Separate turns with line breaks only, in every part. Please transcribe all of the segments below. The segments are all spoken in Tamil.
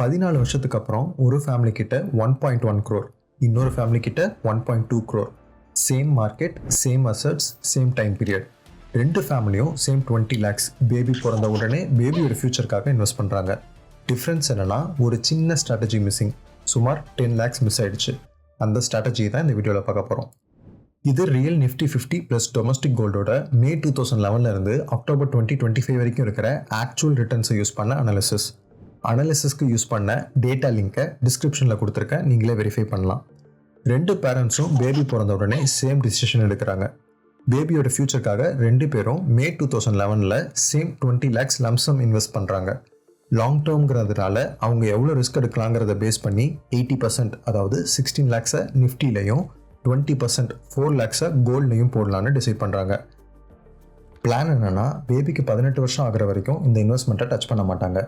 பதினாலு வருஷத்துக்கு அப்புறம் ஒரு ஃபேமிலி கிட்ட ஒன் பாயிண்ட் ஒன் க்ரோர் இன்னொரு ஃபேமிலி கிட்ட one point two crore same market same assets same time period ரெண்டு ஃபேமிலியும் சேம் டுவெண்ட்டி லேக்ஸ் பேபி பிறந்த உடனே பேபியோட ஃபியூச்சருக்காக இன்வெஸ்ட் பண்ணுறாங்க டிஃப்ரென்ஸ் என்னென்னா ஒரு சின்ன ஸ்ட்ராட்டஜி மிஸ்ஸிங் சுமார் டென் லேக்ஸ் மிஸ் ஆயிடுச்சு. அந்த ஸ்ட்ராட்டஜி தான் இந்த வீடியோவில் பார்க்க போகிறோம் இது real Nifty fifty plus domestic கோல்டோட May two thousand லெவனில் இருந்து அக்டோபர் டுவெண்ட்டி டுவெண்ட்டி ஃபைவ் வரைக்கும் இருக்கிற ஆக்சுவல் ரிட்டர்ன்ஸை யூஸ் பண்ண அனாலிசிஸ் அனாலிசிஸ்க்கு யூஸ் பண்ண டேட்டா லிங்கை டிஸ்கிரிப்ஷனில் கொடுத்துருக்கேன் நீங்களே வெரிஃபை பண்ணலாம். ரெண்டு பேரண்ட்ஸும் பேபி பிறந்த உடனே சேம் டிசிஷன் எடுக்கிறாங்க. பேபியோட ஃபியூச்சருக்காக ரெண்டு பேரும் மே டூ தௌசண்ட் லெவனில் same twenty lakhs lump sum invest பண்ணுறாங்க லாங் டேர்ம்ங்கிறதுனால அவங்க எவ்வளோ ரிஸ்க் எடுக்கலாங்கிறத பேஸ் பண்ணி எயிட்டி பர்சன்ட் அதாவது சிக்ஸ்டீன் லேக்ஸை நிஃப்டிலையும் டுவெண்ட்டி பர்சன்ட் ஃபோர் லேக்ஸை கோல்ட்லையும் போடலான்னு டிசைட் பண்ணுறாங்க பிளான் என்னென்னா பேபிக்கு பதினெட்டு வருஷம் ஆகிற வரைக்கும் இந்த இன்வெஸ்ட்மெண்ட்டை டச் பண்ண மாட்டாங்க.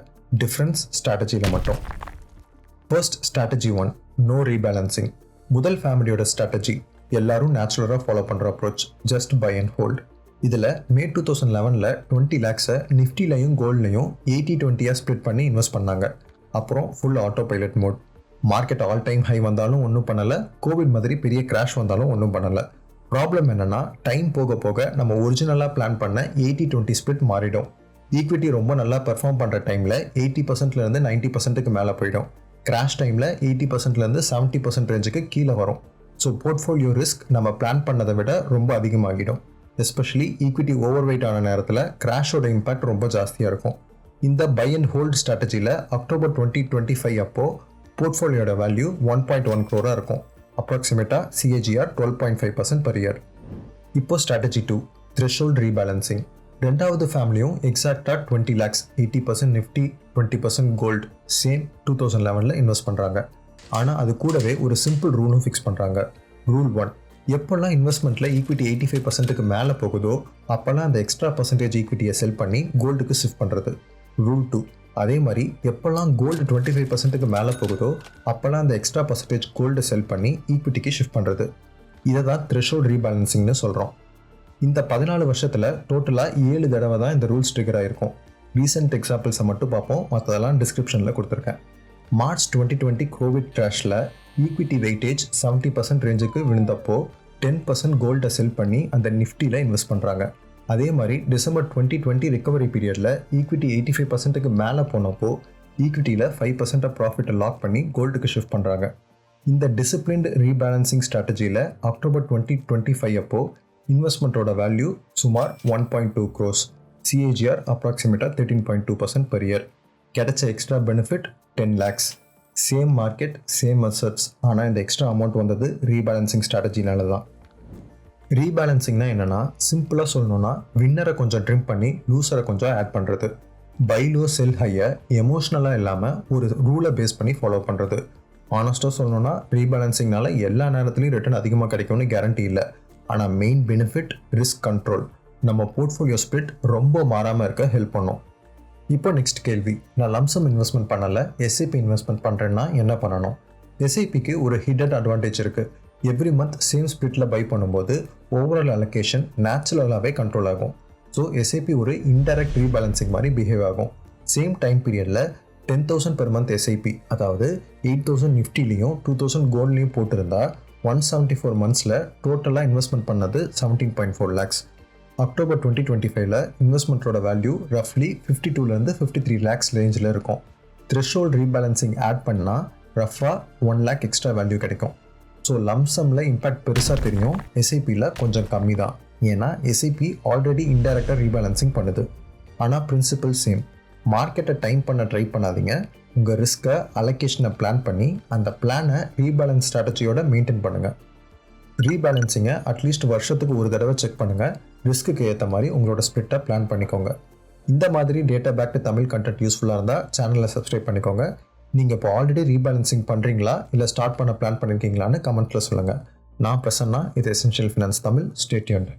டிஃப்ரென்ஸ் ஸ்ட்ராட்டஜியில் மட்டும். First strategy one no rebalancing முதல் ஃபேமிலியோட ஸ்ட்ராட்டஜி எல்லாரும் நேச்சுரலாக ஃபாலோ பண்ணுற approach just buy and hold இதில் மே டூ தௌசண்ட் லெவனில் டுவெண்ட்டி லேக்ஸை நிஃப்டிலையும் கோல்ட்லையும் எயிட்டி டுவெண்ட்டியாக ஸ்ப்ளிட் பண்ணி இன்வெஸ்ட் பண்ணாங்க. அப்புறம் full auto pilot mode market all time high வந்தாலும் ஒன்றும் பண்ணலை. கோவிட் மாதிரி பெரிய கிராஷ் வந்தாலும் ஒன்றும் பண்ணலை. ப்ராப்ளம் என்னன்னா டைம் போக போக நம்ம ஒரிஜினலாக பிளான் பண்ண எயிட்டி டுவெண்ட்டி ஸ்பிளிட் மாறிடும். ஈக்விட்டி ரொம்ப நல்லா பெர்ஃபார்ம் பண்ணுற டைமில் எயிட்டி பர்சன்ட்லேருந்து நைன்ட்டி பர்சன்ட்டுக்கு மேலே போயிடும். கிராஷ் டைமில் எயிட்டி பர்சன்ட்லேருந்து செவன்ட்டி பர்சன்ட் ரேஞ்சுக்கு கீழே வரும். ஸோ போர்ட்ஃபோலியோ ரிஸ்க் நம்ம பிளான் பண்ணதை விட ரொம்ப அதிகமாகிடும். எஸ்பெஷலி ஈக்விட்டி ஓவர் வெயிட் ஆன நேரத்தில் கிராஷோட இம்பாக்ட் ரொம்ப ஜாஸ்தியாக இருக்கும். இந்த பை அண்ட் ஹோல்ட் ஸ்ட்ராட்டஜியில் அக்டோபர் டுவெண்ட்டி டுவெண்ட்டி ஃபைவ் அப்போது போர்ட்ஃபோலியோட வேல்யூ ஒன் பாயிண்ட் ஒன் க்ரோராக இருக்கும். அப்ராக்சிமேட்டாக CAGR twelve point five percent per year இப்போ ஸ்ட்ராட்டஜி டூ த்ரெஷோல்ட் ரீபேலன்சிங் ரெண்டாவது ஃபேமிலியும் எக்ஸாக்டாக twenty lakhs eighty percent Nifty twenty percent gold same two thousand லெவனில் இன்வெஸ்ட் பண்ணுறாங்க ஆனால் அது கூடவே ஒரு சிம்பிள் ரூலும் ஃபிக்ஸ் பண்ணுறாங்க ரூல் ஒன் எப்போல்லாம் இன்வெஸ்ட்மெண்ட்டில் ஈக்விட்டி எயிட்டி ஃபைவ் பர்சன்ட்டுக்கு மேலே போகுதோ அப்போல்லாம் அந்த எக்ஸ்ட்ரா பர்சன்டேஜ் ஈக்விட்டியை செல் பண்ணி கோல்டுக்கு ஷிஃப்ட் பண்ணுறது ரூல் டூ அதே மாதிரி எப்போல்லாம் கோல்டு டுவெண்ட்டி ஃபைவ் பர்சன்ட்டுக்கு மேலே போகுதோ அப்போல்லாம் அந்த எக்ஸ்ட்ரா பர்சன்டேஜ் கோல்டு செல் பண்ணி ஈக்விட்டிக்கு ஷிஃப்ட் பண்ணுறது இதை தான் த்ரெஷோல்ட் ரீபேலன்சிங்னு சொல்கிறோம் இந்த பதினாலு வருஷத்தில் டோட்டலாக ஏழு தடவை தான் இந்த ரூல்ஸ் ட்ரிகர் ஆகிருக்கும் ரீசெண்ட் எக்ஸாம்பிள்ஸை மட்டும் பார்ப்போம். மற்றதெல்லாம் டிஸ்கிரிப்ஷனில் கொடுத்துருக்கேன். மார்ச் டுவெண்ட்டி டுவெண்ட்டி கோவிட் கிராஷில் ஈக்விட்டி வெயிட்டேஜ் செவன்ட்டி பர்சன்ட் ரேஞ்சுக்கு விழுந்தப்போ டென் பர்சன்ட் கோல்டை செல் பண்ணி அந்த நிஃப்டியில் இன்வெஸ்ட் பண்ணுறாங்க அதே மாதிரி டிசம்பர் டுவெண்ட்டி டுவெண்ட்டி ரிகவரி பீரியடில் ஈக்விட்டி எயிட்டி ஃபைவ் பர்சன்ட்டுக்கு மேலே போனப்போ ஈக்விட்டியில் ஃபைவ் பர்சன்ட் ப்ராஃபிட்டை லாக் பண்ணி கோல்டுக்கு ஷிஃப்ட் பண்ணுறாங்க இந்த டிசிப்ளின்டு ரீபேலன்சிங் ஸ்ட்ராட்டஜியில் அக்டோபர் டுவெண்ட்டி டுவெண்ட்டி ஃபைவ் அப்போ இன்வெஸ்ட்மெண்ட்டோட வேல்யூ சுமார் one point two crores CAGR அப்ராக்சிமேட்டாக thirteen point two percent per year கிடைச்ச extra benefit ten lakhs same market same assets ஆனால் இந்த எக்ஸ்ட்ரா அமௌண்ட் வந்தது ரீபேலன்சிங் ஸ்ட்ராட்டஜினால தான் ரீபேலன்சிங்னா என்னென்னா சிம்பிளாக சொல்லணும்னா வின்னரை கொஞ்சம் ட்ரிம் பண்ணி லூசரை கொஞ்சம் ஆட் பண்ணுறது பைலோ செல் ஹையை எமோஷ்னலாக இல்லாமல் ஒரு ரூலை பேஸ் பண்ணி ஃபாலோ பண்ணுறது ஆனஸ்ட்டாக சொல்லணும்னா ரீபேலன்சிங்னால எல்லா நேரத்துலையும் ரிட்டர்ன் அதிகமாக கிடைக்கும்னு கேரண்டி இல்லை. ஆனால் மெயின் பெனிஃபிட் ரிஸ்க் கண்ட்ரோல் நம்ம போர்ட்ஃபோலியோ ஸ்பிரிட் ரொம்ப மாறாமல் இருக்க ஹெல்ப் பண்ணும். இப்போ நெக்ஸ்ட் கேள்வி. நான் லம்சம் இன்வெஸ்ட்மெண்ட் பண்ணலை எஸ்ஐபி இன்வெஸ்ட்மெண்ட் பண்ணுறேன்னா என்ன பண்ணணும்? எஸ்ஐபிக்கு ஒரு ஹிடன் அட்வான்டேஜ் இருக்குது எவ்ரி மந்த் சேம் ஸ்பிரிட்டில் பை பண்ணும்போது ஓவரால் அலொகேஷன் நேச்சுரலாகவே கண்ட்ரோல் ஆகும். ஸோ எஸ்ஐபி ஒரு இன்டெரக்ட் ரீபேலன்சிங் மாதிரி பிஹேவ் ஆகும். சேம் டைம் பீரியடில் ten thousand per month SIP அதாவது எயிட் தௌசண்ட் நிஃப்டிலையும் டூ தௌசண்ட் கோல்ட்லையும் போட்டிருந்தா ஒன் செவன்ட்டி ஃபோர் மந்த்ஸில் டோட்டலாக இன்வெஸ்ட்மெண்ட் பண்ணது seventeen point four lakhs October twenty twenty ஃபைவ்ல இன்வெஸ்ட்மெண்ட்டோட வேல்யூ ரஃப்லி ஃபிஃப்டி டூலேருந்து ஃபிஃப்டி த்ரீ லேக்ஸ் ரேஞ்சில் இருக்கும். த்ரெஷோல்ட் ரீபேலன்சிங் ஆட் பண்ணால் ரஃபாக ஒன் லேக் எக்ஸ்ட்ரா வேல்யூ கிடைக்கும். ஸோ லம்சமில் இம்பேக்ட் பெருசாக தெரியும். எஸ்ஐபியில் கொஞ்சம் கம்மி தான் ஏன்னா எஸ்ஐபி ஆல்ரெடி இன்டெரக்டாக ரீபேலன்சிங் பண்ணுது. ஆனால் பிரின்சிபல் சேம் மார்க்கெட்டை டைம் பண்ண ட்ரை பண்ணாதீங்க. உங்கள் ரிஸ்க்கை அலோகேஷனை பிளான் பண்ணி அந்த பிளானை ரீபேலன்ஸ் ஸ்ட்ராட்டஜியோட மெயின்டைன் பண்ணுங்கள் ரீபேலன்சிங்கை அட்லீஸ்ட் வருஷத்துக்கு ஒரு தடவை செக் பண்ணுங்கள் ரிஸ்க்குக்கு ஏற்ற மாதிரி உங்களோட ஸ்பிரிட்டை பிளான் பண்ணிக்கோங்க. இந்த மாதிரி டேட்டா பேக்டு தமிழ் கண்டென்ட் யூஸ்ஃபுல்லாக இருந்தால் சேனலை சப்ஸ்கிரைப் பண்ணிக்கோங்க. நீங்கள் இப்போ ஆல்ரெடி ரீபேலன்சிங் பண்ணுறீங்களா இல்லை ஸ்டார்ட் பண்ண பிளான் பண்ணியிருக்கீங்களான்னு கமெண்ட்டில் சொல்லுங்கள் நான் பிரசன்னா இது எசென்ஷியல் ஃபினான்ஸ் தமிழ் ஸ்டேட்யூண்ட்